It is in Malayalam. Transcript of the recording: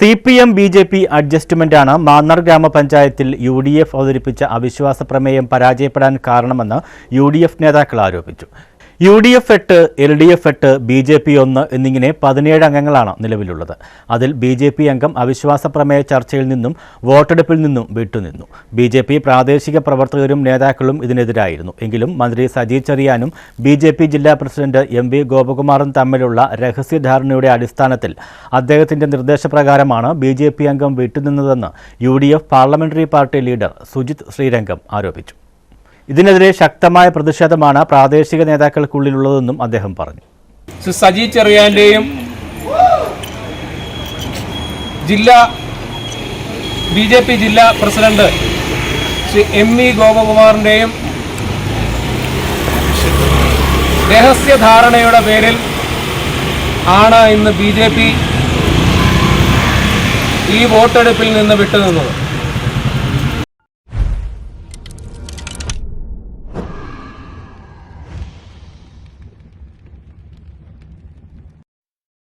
C P M B J P അഡ്ജസ്റ്റ്മെന്റാണ് Mannar ഗ്രാമപഞ്ചായത്തിൽ യു ഡി എഫ് അവതരിപ്പിച്ച അവിശ്വാസ പ്രമേയം പരാജയപ്പെടാൻ കാരണമെന്ന് യു ഡി എഫ് നേതാക്കൾ ആരോപിച്ചു. യു ഡി എഫ് എട്ട് എൽ ഡി എഫ് എട്ട് ബി ജെ പി ഒന്ന് എന്നിങ്ങനെ പതിനേഴ് അംഗങ്ങളാണ് നിലവിലുള്ളത്. അതിൽ ബി ജെ പി അംഗം അവിശ്വാസ പ്രമേയ ചർച്ചയിൽ നിന്നും വോട്ടെടുപ്പിൽ നിന്നും വിട്ടുനിന്നു. ബി ജെ പി പ്രാദേശിക പ്രവർത്തകരും നേതാക്കളും ഇതിനെതിരായിരുന്നു. എങ്കിലും മന്ത്രി സജി ചെറിയാനും ബി ജെ പി ജില്ലാ പ്രസിഡന്റ് എം വി ഗോപകുമാറും തമ്മിലുള്ള രഹസ്യധാരണയുടെ അടിസ്ഥാനത്തിൽ അദ്ദേഹത്തിന്റെ നിർദ്ദേശപ്രകാരമാണ് ബി ജെ പി അംഗം വിട്ടുനിന്നതെന്ന് U D F parliamentary party leader Sujith Sreerangam ആരോപിച്ചു. ഇതിനെതിരെ ശക്തമായ പ്രതിഷേധമാണ് പ്രാദേശിക നേതാക്കൾക്കുള്ളിലുള്ളതെന്നും അദ്ദേഹം പറഞ്ഞു. സജി ചെറിയാന്റെയും ജില്ലാ ബി ജെ പി ജില്ലാ പ്രസിഡന്റ് ശ്രീ എം ഇ ഗോപകുമാറിന്റെയും രഹസ്യധാരണയുടെ പേരിൽ ആണ് ഇന്ന് ബി ജെ പി ഈ വോട്ടെടുപ്പിൽ നിന്ന് വിട്ടുനിന്നത്.